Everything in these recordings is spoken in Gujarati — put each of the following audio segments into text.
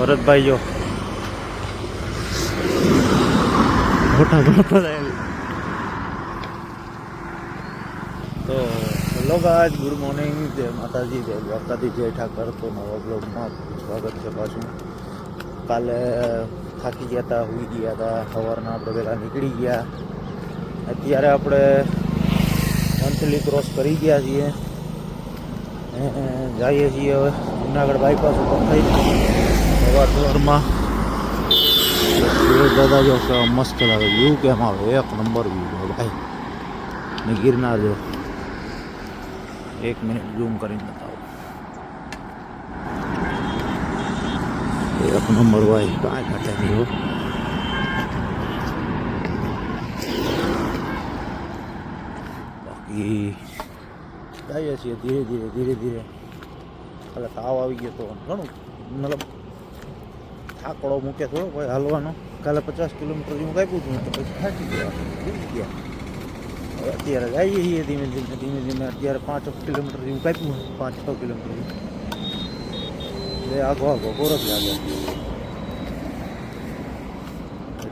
ભરતભાઈ જો. મોટા મોટા તો હેલો ગાજ ગુડ મોર્નિંગ. જય માતાજી, જય દ્વારકાથી જય ઠાકર. તો નવા બ્લોગમાં સ્વાગત છે પાછું. કાલે થાકી ગયા હતા સુઈ ગયા હતા સવારના આપણે પહેલાં નીકળી ગયા. અત્યારે આપણે મંથલી ક્રોસ કરી ગયા છીએ. જઈએ છીએ હવે. જુનાગઢ બાયપાસ ઉપર થઈ સવાર સવારમાં દાદા જો મસ્ત લાગે. વ્યૂ કેમ આવે? એક નંબર વ્યૂ ભાઈ. ગિરનાર જો. એક મિનિટ ઝૂમ કરીને બતાવો. એક નંબર ભાઈ, કાંઈ ઘટે નહીં બાકી જઈએ છીએ ધીરે ધીરે ધીરે ધીરે. એટલે તાવ આવી ગયો તો ઘણું, મતલબ થાકડો મૂકે થોડો ભાઈ હાલવાનો. કાલે પચાસ કિલોમીટર જેવું કાપ્યું હતું તો પછી થાકી ગયા. ભૂલી ગયા. હવે અત્યારે જઈએ છીએ ધીમે ધીમે ધીમે ધીમે. અત્યારે પાંચ કિલોમીટર જેવું કાપ્યું છે, પાંચ છ કિલોમીટર એટલે આગો આગો ગોરખ લાગે.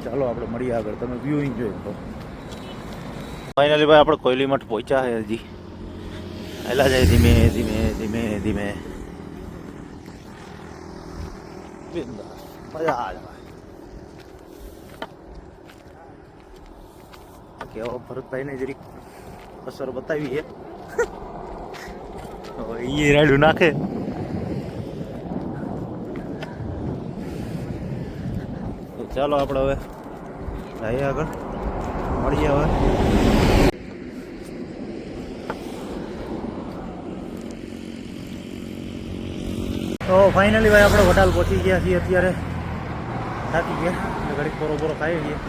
ચાલો આપણે મળીએ આગળ. તમે વ્યૂ એન્જોય કરો ફાઇનલી ભાઈ આપણે કોયલી મઠ પહોંચ્યા છે હજી. એલા જાય ધીમે ધીમે ધીમે ધીમે. બિંદાસ. મજા આવે કેવો ભરતભાઈને જરીક અસર બતાવી છે. એ રાડું નાખે. ચાલો આપણે હવે જઈએ આગળ. મળીએ હવે. તો ફાઇનલી ભાઈ આપણે વડાલ પહોંચી ગયા છીએ અત્યારે. થાકી ગયા ઘડીક પોરો પોરો ખાઈ ગયા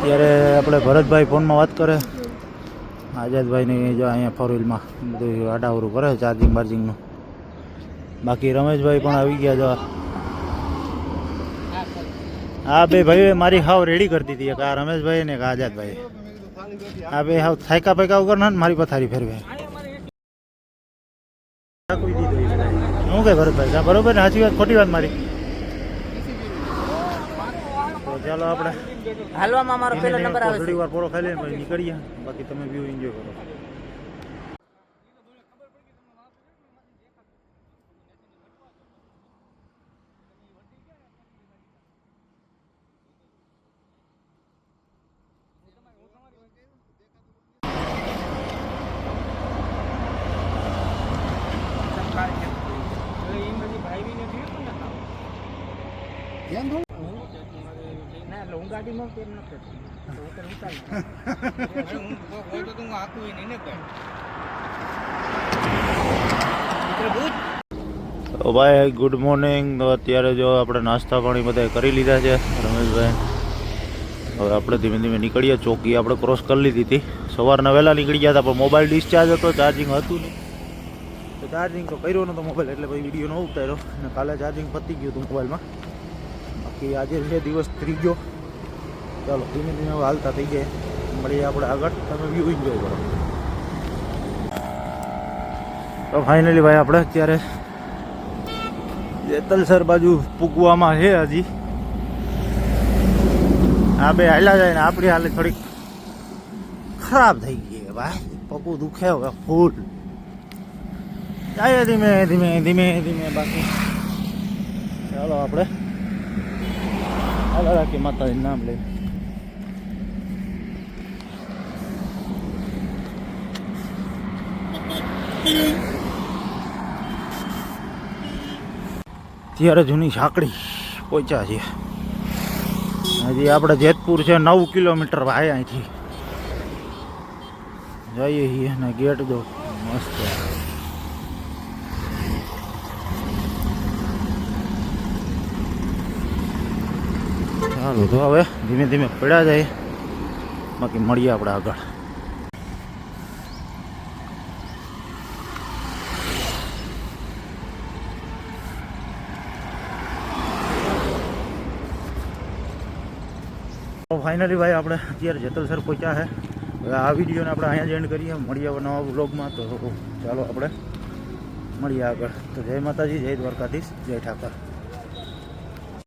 ત્યારે આપણે ભરતભાઈ ફોનમાં વાત કરે. આઝાદભાઈની જો અહીંયા ફોર વ્હીલમાં બધું આડાવરું કરે, ચાર્જિંગ બાર્જિંગનું. બાકી રમેશભાઈ પણ આવી ગયા જો. હા બે ભાઈ મારી હાવ રેડી કરતી હતી એક આ રમેશભાઈ ને એક આઝાદભાઈ. આ બે હાવ થાયકા પૈકા વગર ના મારી પથારી ફેરવે. શું કે ભરતભાઈ? બરોબર ને, સાચી વાત, ખોટી વાત મારી. ચાલો આપણે હાલવામાં મારો પહેલો નંબર આવે થોડી વાર પોરો ખાઈ લઈને પછી નીકળીએ. બાકી તમે વ્યૂ એન્જોય કરો. ના એટલે હું ગાડીમાં કેમ ન કરતો હું તો ઉતારી તો ભાઈ ગુડ મોર્નિંગ તો અત્યારે જો આપણે નાસ્તા પાણી બધા કરી લીધા છે રમેશભાઈ. હવે આપણે ધીમે ધીમે નીકળીએ. ચોકી આપણે ક્રોસ કરી લીધી હતી. સવારના વહેલા નીકળી ગયા હતા પણ મોબાઈલ ડિસ્ચાર્જ હતો ચાર્જિંગ હતું નહીં. તો ચાર્જિંગ તો કર્યો નહોતો મોબાઈલ એટલે ભાઈ વીડિયો ન ઉતાર્યો. અને કાલે ચાર્જિંગ પતી ગયું હતું મોબાઈલમાં બાકી આજે છે દિવસ ત્રીજો. ચાલો, ધીમે ધીમે હાલતા થઈ જાય. મળીએ આપણે આગળ. તમે વ્યૂ એન્જોય કરો. તો ફાઇનલી ભાઈ આપણે અત્યારે જેતલસર બાજુ પૂગવામાં છે હજી. આ બે હાલ્યા જાય ને આપણી હાલત થોડીક ખરાબ થઈ ગઈ ભાઈ. પગું દુખે હવે ફૂલ જાય ધીમે ધીમે ધીમે ધીમે બાકી. ચાલો આપણે હાલો રાખીએ માતાજીનું નામ લઈ ત્યારે જૂની સાંકડી પહોંચ્યા છે. હજી આપણે જેતપુર છે, નવ કિલોમીટર ભાઈ અહીંથી. જઈએ છીએ અને ગેટ દો. મસ્ત. ચાલો તો હવે ધીમે ધીમે પડ્યા જાય. બાકી મળીએ આપણે આગળ. તો ફાઇનલી ભાઈ આપણે અત્યારે જેતલસર પહોંચ્યા છે. હવે આ વિડીયોને આપણે અહીંયા જ એન્ડ કરીએ. મળીએ હવે નવા વ્લોગમાં તો ચાલો આપણે મળીએ આગળ. તો જય માતાજી, જય દ્વારકાધીશ, જય ઠાકર.